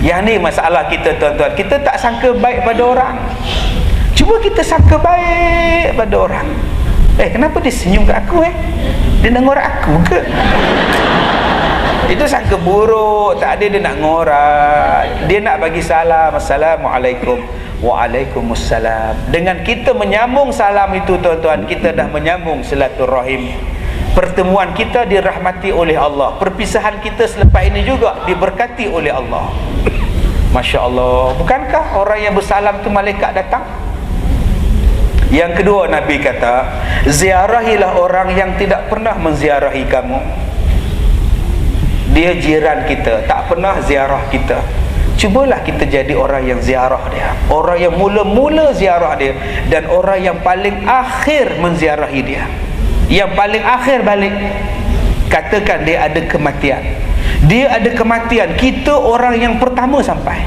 yang ni masalah kita tuan-tuan. Kita tak sangka baik pada orang. Cuba kita sangka baik pada orang. Eh kenapa dia senyum kat aku eh? Dia nak ngorak aku ke? Itu sangka buruk. Tak ada dia nak ngorak. Dia nak bagi salam. Assalamualaikum. Waalaikumsalam. Dengan kita menyambung salam itu tuan-tuan kita dah menyambung silaturahim pertemuan kita dirahmati oleh Allah. Perpisahan kita selepas ini juga diberkati oleh Allah. Masya Allah bukankah orang yang bersalam tu malaikat datang? Yang kedua Nabi kata ziarahilah orang yang tidak pernah menziarahi kamu. Dia jiran kita tak pernah ziarah kita. Cubalah kita jadi orang yang ziarah dia. Orang yang mula-mula ziarah dia dan orang yang paling akhir menziarahi dia yang paling akhir balik katakan dia ada kematian. Dia ada kematian kita orang yang pertama sampai.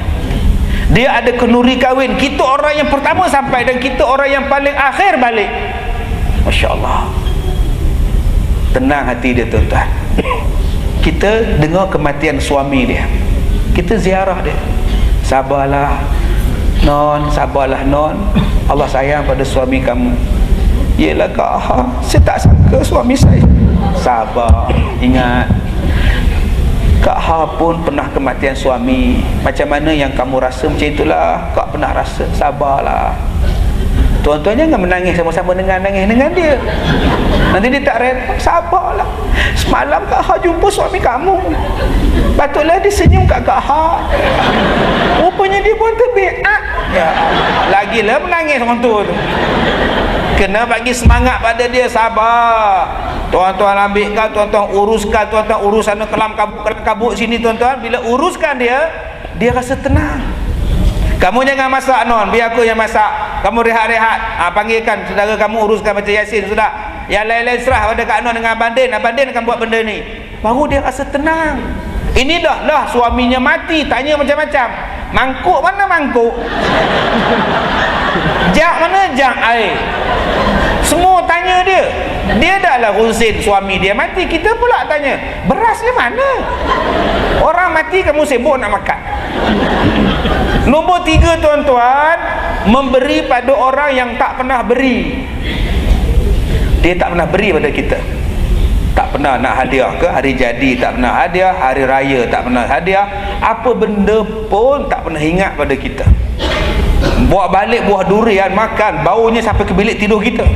Dia ada kenuri kahwin kita orang yang pertama sampai dan kita orang yang paling akhir balik. Masya Allah tenang hati dia tuan-tuan. Kita dengar kematian suami dia. Kita ziarah dia. Sabarlah non sabarlah non. Allah sayang pada suami kamu Yelah Kak Aha. Saya tak sangka suami saya. Sabar. Ingat. Kak Ha pun pernah kematian suami. Macam mana yang kamu rasa macam itulah. Kak pernah rasa. Sabarlah. Tuan-tuan jangan menangis sama-sama dengan nangis dengan dia. Nanti dia tak repot Sabarlah. Semalam Kak Ha jumpa suami kamu. Patutlah dia senyum kat Kak Ha Rupanya dia pun terbiak ya. Lagilah menangis orang tu kena bagi semangat pada dia sabar. Tuan-tuan ambilkan tuan-tuan uruskan tuan-tuan urus sana kelam kabut kelam kabut sini tuan-tuan. Bila uruskan dia dia rasa tenang. Kamu jangan masak non. Biar aku yang masak. Kamu rehat-rehat. Ha, panggilkan saudara kamu uruskan macam Yasin sudah. Yang lain-lain serah pada Kak Non dengan Abang Din. Abang Din akan buat benda ni. Baru dia rasa tenang. Ini dah lah suaminya mati tanya macam-macam. Mangkuk mana mangkuk? Jak mana jak air tanya dia. Dia dah lah husin suami dia. Mati kita pula tanya berasnya mana? Orang mati kamu sibuk nak makan. Nombor tiga tuan-tuan memberi pada orang yang tak pernah beri. Dia tak pernah beri pada kita. Tak pernah nak hadiah ke hari jadi tak pernah hadiah hari raya tak pernah hadiah. Apa benda pun tak pernah ingat pada kita. Buat balik buah durian makan baunya sampai ke bilik tidur kita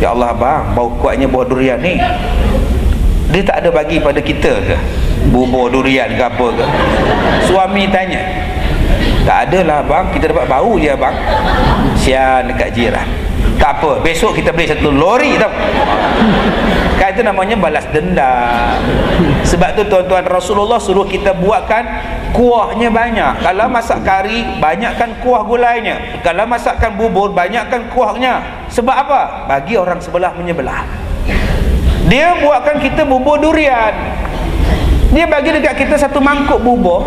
Ya Allah bang bau kuatnya buah durian ni. Dia tak ada bagi pada kita ke? Bubur durian ke apa ke? Suami tanya. Tak adalah bang kita dapat bau je bang sian dekat jiran tak apa. Besok kita beli satu lori tau. Kan itu namanya balas dendam. Sebab tu tuan-tuan Rasulullah suruh kita buatkan kuahnya banyak. Kalau masak kari banyakkan kuah gulainya. Kalau masakkan bubur banyakkan kuahnya. Sebab apa? bagi orang sebelah menyebelah. Dia buatkan kita bubur durian. Dia bagi dekat kita satu mangkuk bubur.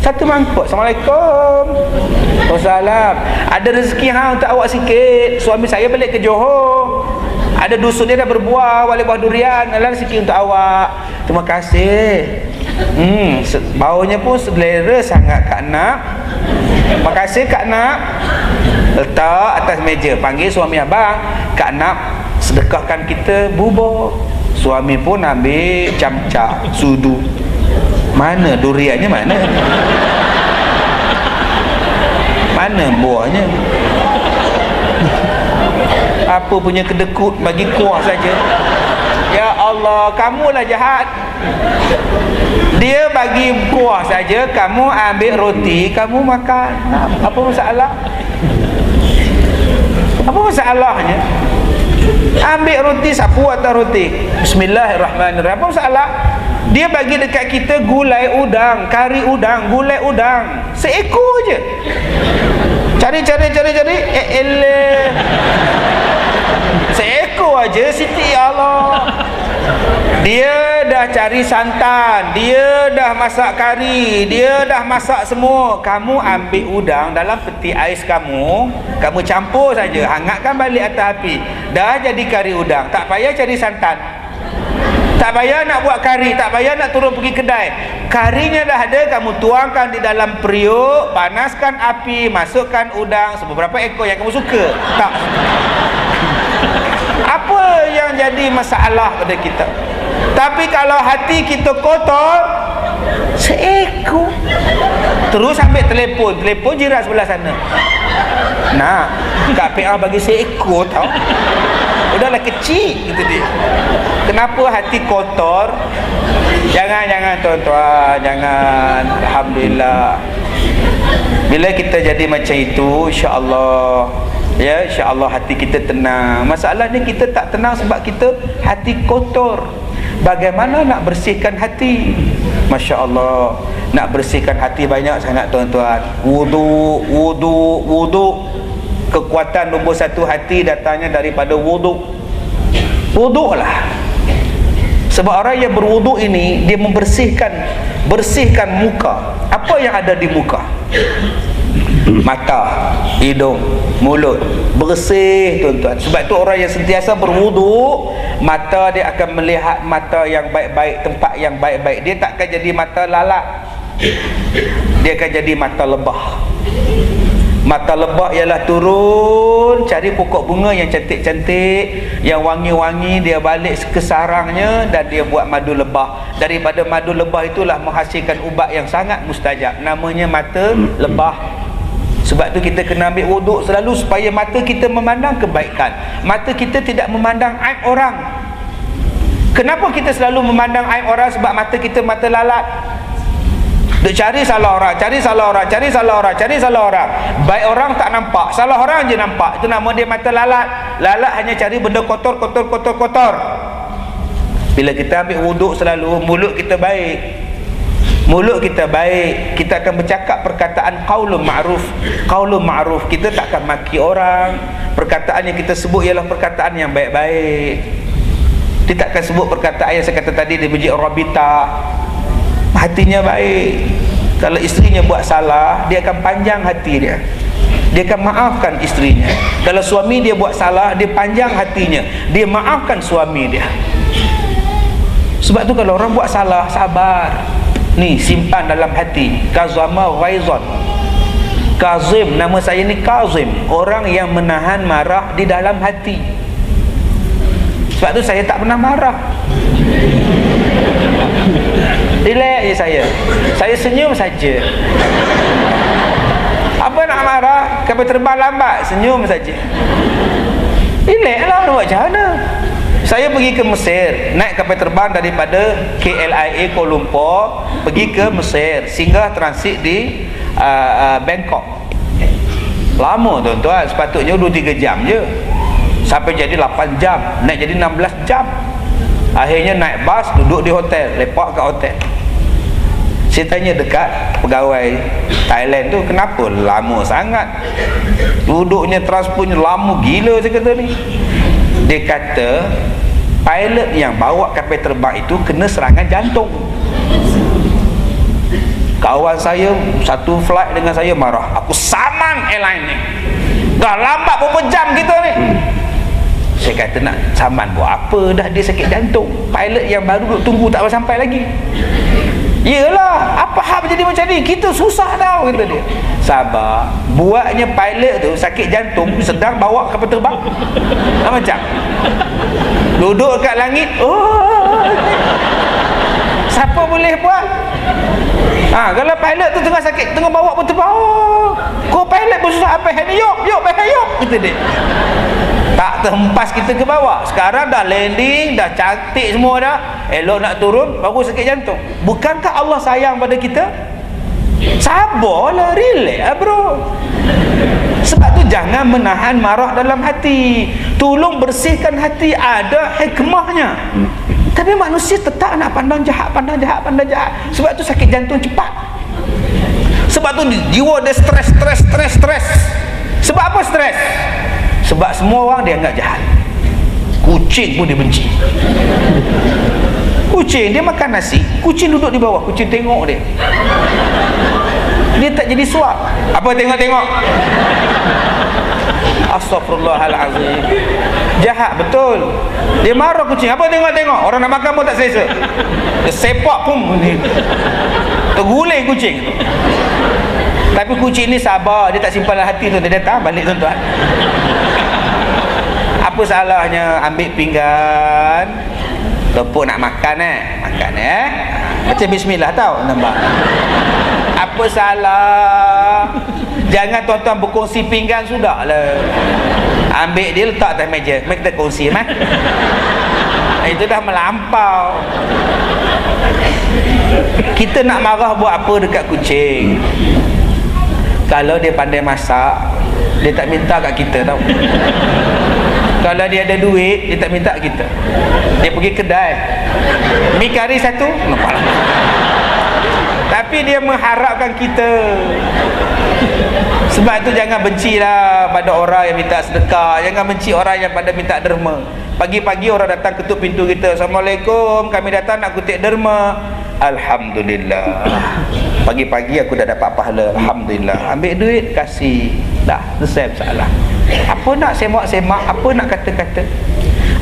Satu mangkuk. Assalamualaikum. Wassalam Ada rezeki ha untuk awak sikit? Suami saya balik ke Johor. Ada dusun dia dah berbuah Wali buah durian. Alah sikit untuk awak. Terima kasih Hmm, baunya pun selera sangat Kak Nak. Terima kasih Kak Nak. Letak atas meja, panggil suami abang, Kak Nak sedekahkan kita bubur. Suami pun ambil camca, sudu. Mana duriannya mana? Mana buahnya? Apa punya kedekut bagi kuah saja? Ya Allah, kamulah jahat. Dia bagi kuah saja, kamu ambil roti, kamu makan. Apa masalah? Apa masalahnya? Ambil roti sapu atau roti. Bismillahirrahmanirrahim. Apa masalah? Dia bagi dekat kita gulai udang, kari udang, gulai udang. Seekor je. Cari cari cari cari. Eh ele. Seekor aja Siti Allah. Dia dah cari santan, dia dah masak kari, dia dah masak semua. Kamu ambil udang dalam peti ais kamu, kamu campur saja, hangatkan balik atas api. Dah jadi kari udang, tak payah cari santan. tak payah nak buat kari tak payah nak turun pergi kedai karinya dah ada kamu tuangkan di dalam periuk panaskan api masukkan udang seberapa ekor yang kamu suka tak yang jadi masalah pada kita. Tapi kalau hati kita kotor seekor. Terus ambil telefon. Telefon jiran sebelah sana. Nak Kak PA bagi seekor tau. Udahlah kecil itu dia. Kenapa hati kotor? Jangan jangan tuan-tuan. Jangan. Alhamdulillah. Bila kita jadi macam itu insyaAllah ya insyaAllah hati kita tenang. Masalahnya kita tak tenang sebab kita hati kotor. Bagaimana nak bersihkan hati? Masya Allah nak bersihkan hati banyak sangat tuan-tuan. Wudu wudu wudu. Kekuatan nombor satu hati datangnya daripada wudu. Wudu lah sebab orang yang berwudu ini dia membersihkan bersihkan muka. Apa yang ada di muka? Mata hidung mulut. Bersih tuan-tuan. Sebab tu orang yang sentiasa berwudu mata dia akan melihat mata yang baik-baik tempat yang baik-baik. Dia tak akan jadi mata lalat dia akan jadi mata lebah. Mata lebah ialah turun cari pokok bunga yang cantik-cantik yang wangi-wangi dia balik ke sarangnya dan dia buat madu lebah. Daripada madu lebah itulah menghasilkan ubat yang sangat mustajab. Namanya mata lebah sebab tu kita kena ambil wuduk selalu supaya mata kita memandang kebaikan. Mata kita tidak memandang aib orang. Kenapa kita selalu memandang aib orang sebab mata kita mata lalat? Duk cari salah orang, cari salah orang, cari salah orang, cari salah orang. Baik orang tak nampak, salah orang je nampak. Itu nama dia mata lalat. Lalat hanya cari benda kotor, kotor, kotor, kotor. Bila kita ambil wuduk selalu, mulut kita baik mulut kita baik kita akan bercakap perkataan qaulun ma'ruf. Qaulun ma'ruf kita tak akan maki orang. Perkataan yang kita sebut ialah perkataan yang baik-baik. Kita tak akan sebut perkataan yang saya kata tadi dia biji rabita hatinya baik. Kalau isterinya buat salah dia akan panjang hati dia. Dia akan maafkan isterinya. Kalau suami dia buat salah dia panjang hatinya. Dia maafkan suami dia. Sebab tu kalau orang buat salah sabar ni simpan dalam hati. Kazama ghaizan kazim nama saya ni kazim. Orang yang menahan marah di dalam hati. Sebab tu saya tak pernah marah. Relax je saya. Saya senyum saja. Apa nak marah? Kapal terbang lambat senyum saja. Relax lah nak buat macam mana saya pergi ke Mesir naik kapal terbang daripada KLIA Kuala Lumpur pergi ke Mesir singgah transit di uh, uh, Bangkok. Lama tuan-tuan. Sepatutnya 2-3 jam je. Sampai jadi 8 jam. Naik jadi 16 jam. Akhirnya naik bas duduk di hotel lepak kat hotel. Saya tanya dekat pegawai Thailand tu kenapa lama sangat? Duduknya transportnya lama gila saya kata ni. Dia kata pilot yang bawa kapal terbang itu kena serangan jantung kawan saya satu flight dengan saya marah aku saman airline ni dah lambat berapa jam kita ni saya kata nak saman buat apa dah dia sakit jantung pilot yang baru duduk tunggu tak sampai lagi Yelah, apa hal jadi macam ni? Kita susah tau kata dia. Sabar. Buatnya pilot tu sakit jantung sedang bawa kapal terbang. Macam? Duduk kat langit. Oh. Siapa boleh buat? Ha, kalau pilot tu tengah sakit, tengah bawa pun terbang. Oh. Kau pilot pun susah apa? Yuk, yuk, yuk, kata dia tak terhempas kita ke bawah sekarang dah landing dah cantik semua dah elok nak turun baru sakit jantung bukankah Allah sayang pada kita sabarlah relax lah bro sebab tu jangan menahan marah dalam hati. Tolong bersihkan hati ada hikmahnya. Tapi manusia tetap nak pandang jahat pandang jahat pandang jahat. Sebab tu sakit jantung cepat. Sebab tu jiwa dia stres stres stres stres. Sebab apa stres? Sebab semua orang dia anggap jahat. Kucing pun dia benci. Kucing dia makan nasi. Kucing duduk di bawah kucing tengok dia tak jadi suap apa tengok-tengok Astagfirullahalazim. Jahat betul. Dia marah kucing. Apa tengok-tengok? Orang nak makan pun tak selesa. Dia sepak pun ni. Terguling kucing. Tapi kucing ni sabar, dia tak simpan hati tu, dia datang balik tuan-tuan. Apa salahnya ambil pinggan, Tepuk nak makan eh. Makan eh. Baca bismillah tau nampak. Apa salah? Jangan tuan-tuan berkongsi pinggan sudahlah. Ambil dia letak atas meja. Mari kita kongsi mah. Itu dah melampau. Kita nak marah buat apa dekat kucing? Kalau dia pandai masak, dia tak minta kat kita tau. Kalau dia ada duit, dia tak minta kita. Dia pergi kedai. Mi kari satu, nampak lah. Tapi dia mengharapkan kita. Sebab itu jangan bencilah pada orang yang minta sedekah. Jangan benci orang yang pada minta derma. Pagi-pagi orang datang ketuk pintu kita. Assalamualaikum, kami datang nak kutip derma. Alhamdulillah. Pagi-pagi aku dah dapat pahala. Alhamdulillah. Ambil duit, kasih. Dah, selesai masalah. Apa nak semak-semak, apa nak kata-kata.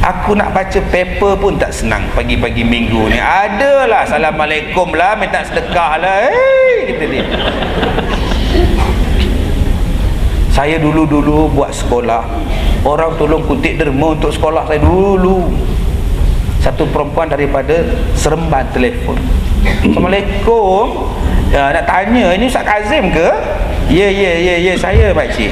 Aku nak baca paper pun tak senang pagi-pagi minggu ni. Adalah Assalamualaikum lah, minta sedekah lah. Hey, kita ni. Saya dulu-dulu buat sekolah. Orang tolong kutip derma untuk sekolah saya dulu. Satu perempuan daripada Seremban telefon. Assalamualaikum. Ya, nak tanya, ini Ustaz Kazim ke? Ya, ya, ya, ya, saya pakcik.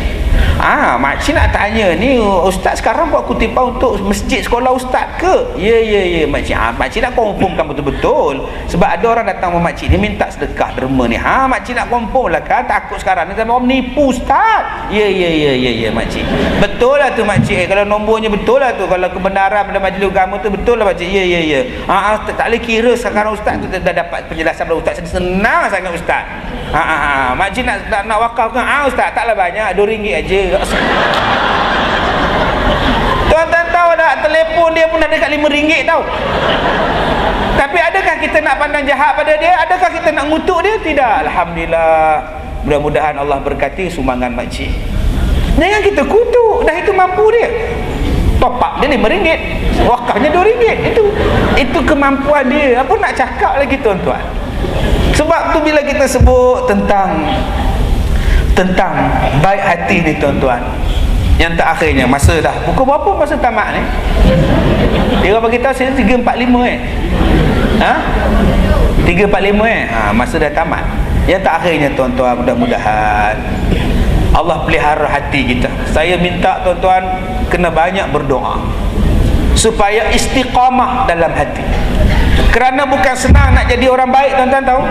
Ah, makcik nak tanya ni ustaz sekarang buat kutipan untuk masjid sekolah ustaz ke? Ya ya ya makcik. Ah, makcik nak confirmkan betul-betul. Sebab ada orang datang sama makcik ni minta sedekah derma ni. Ha, makcik nak confirm lah kan? Takut sekarang ni orang menipu ustaz. Ya ya ya ya ya makcik. Betul lah tu makcik. Eh, kalau nombornya betul lah tu. Kalau kebenaran pada majlis agama tu betul lah makcik. Ya ya ya. Ha, tak, tak boleh kira sekarang ustaz tu dah dapat penjelasan dari ustaz. Senang sangat ustaz. Ha ha ha. Makcik nak nak, nak wakaf kan? Ah ustaz taklah banyak. RM2 aja. Tuan-tuan tahu tak telefon dia pun ada kat RM5 tau. Tapi adakah kita nak pandang jahat pada dia? Adakah kita nak ngutuk dia? Tidak. Alhamdulillah. Mudah-mudahan Allah berkati sumbangan makcik. Jangan kita kutuk dah itu mampu dia. Top up dia RM5 wakafnya RM2 itu itu kemampuan dia. Apa nak cakap lagi tuan-tuan sebab tu bila kita sebut tentang tentang baik hati ni tuan-tuan yang tak akhirnya masa dah pukul berapa masa tamat ni? Dia bagi tahu saya 345 eh. Ha? 345 eh. Ha masa dah tamat. Yang tak akhirnya tuan-tuan mudah-mudahan Allah pelihara hati kita. Saya minta tuan-tuan kena banyak berdoa supaya istiqamah dalam hati kerana bukan senang nak jadi orang baik tuan-tuan tahu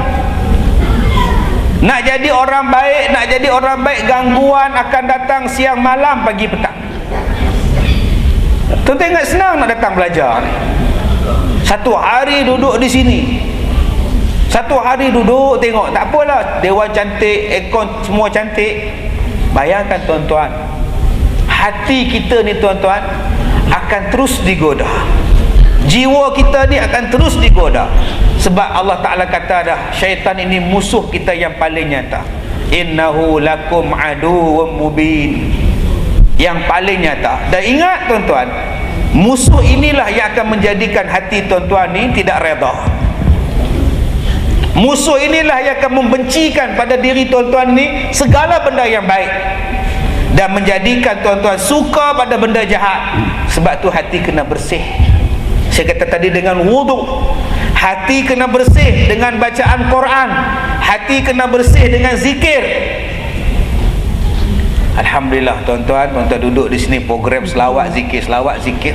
nak jadi orang baik, nak jadi orang baik gangguan akan datang siang malam pagi petang. Tuan ingat senang nak datang belajar. Satu hari duduk di sini. Satu hari duduk tengok tak apalah dewan cantik, ekon semua cantik. Bayangkan tuan-tuan. Hati kita ni tuan-tuan akan terus digoda. Jiwa kita ni akan terus digoda. Sebab Allah Ta'ala kata dah syaitan ini musuh kita yang paling nyata. Innahu lakum aduwum mubin. Yang paling nyata. Dan ingat tuan-tuan musuh inilah yang akan menjadikan hati tuan-tuan ni tidak reda. Musuh inilah yang akan membencikan pada diri tuan-tuan ni segala benda yang baik. Dan menjadikan tuan-tuan suka pada benda jahat. Sebab tu hati kena bersih saya kata tadi dengan wuduk hati kena bersih dengan bacaan Quran. Hati kena bersih dengan zikir. Alhamdulillah tuan-tuan. Tuan-tuan duduk di sini program selawat zikir selawat zikir.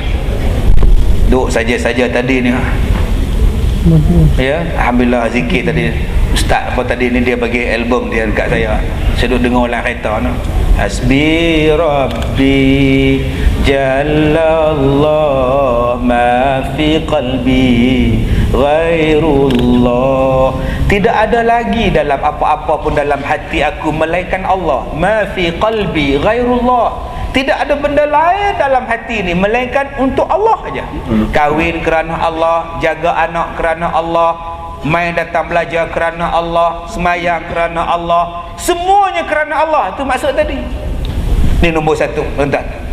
Duduk saja-saja tadi ni ya Alhamdulillah zikir tadi. Ustaz apa tadi ni dia bagi album dia dekat saya. Saya duduk dengar orang kereta no? Hasbi Rabbi Jalallah Ma fi qalbi Ghairullah. Tidak ada lagi dalam apa-apa pun dalam hati aku Melainkan Allah. Ma fi qalbi Ghairullah. Tidak ada benda lain dalam hati ni Melainkan untuk Allah saja Kahwin kerana Allah Jaga anak kerana Allah Main datang belajar kerana Allah Semayang kerana Allah. Semuanya kerana Allah. Itu maksud tadi. Ni nombor satu tuan-tuan